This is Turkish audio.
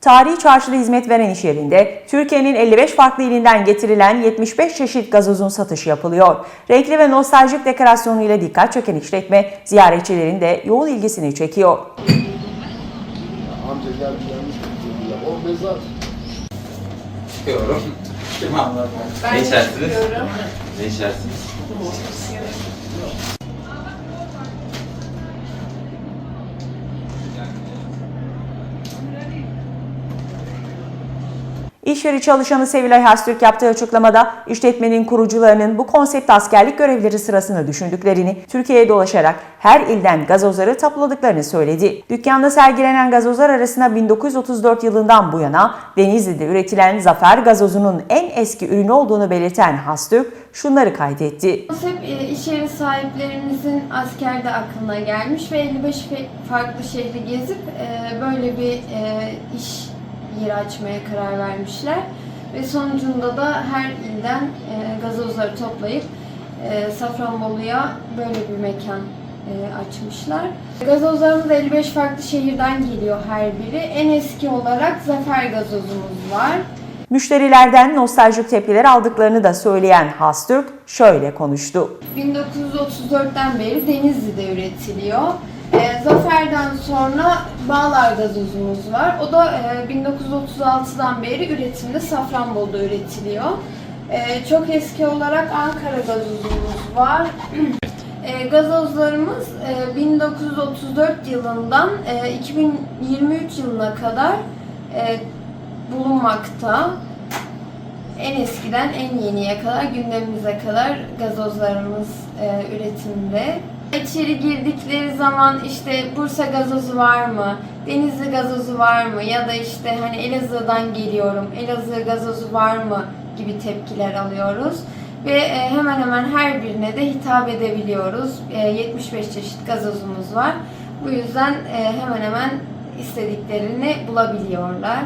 Tarihi çarşıda hizmet veren iş yerinde Türkiye'nin 55 farklı ilinden getirilen 75 çeşit gazozun satışı yapılıyor. Renkli ve nostaljik dekorasyonuyla dikkat çeken işletme ziyaretçilerin de yoğun ilgisini çekiyor. Amca geldi gelmiş o mezar. Çıkıyorum. Ne içersiniz? Ne içersiniz? İş yeri çalışanı Sevilay Hastürk yaptığı açıklamada işletmenin kurucularının bu konsept askerlik görevleri sırasında düşündüklerini, Türkiye'ye dolaşarak her ilden gazozları tapladıklarını söyledi. Dükkanda sergilenen gazozlar arasında 1934 yılından bu yana Denizli'de üretilen Zafer gazozunun en eski ürünü olduğunu belirten Hastürk şunları kaydetti. Konsept e, iş yeri sahiplerimizin askerde aklına gelmiş ve 55 fe- farklı şehri gezip e, böyle bir e, iş yeri açmaya karar vermişler. Ve sonucunda da her ilden e, gazozları toplayıp e, Safranbolu'ya böyle bir mekan e, açmışlar. Gazozlarımız 55 farklı şehirden geliyor her biri. En eski olarak Zafer gazozumuz var. Müşterilerden nostaljik tepkiler aldıklarını da söyleyen Hastürk şöyle konuştu. 1934'ten beri Denizli'de üretiliyor. Ee, Zafer'den sonra Bağlar gazozumuz var. O da e, 1936'dan beri üretimde Safranbolu'da üretiliyor. Ee, çok eski olarak Ankara gazozumuz var. E, gazozlarımız e, 1934 yılından e, 2023 yılına kadar e, bulunmakta. En eskiden en yeniye kadar, gündemimize kadar gazozlarımız e, üretimde. İçeri girdikleri zaman işte Bursa gazozu var mı, Denizli gazozu var mı ya da işte hani Elazığ'dan geliyorum, Elazığ gazozu var mı gibi tepkiler alıyoruz. Ve e, hemen hemen her birine de hitap edebiliyoruz. E, 75 çeşit gazozumuz var. Bu yüzden e, hemen hemen istediklerini bulabiliyorlar.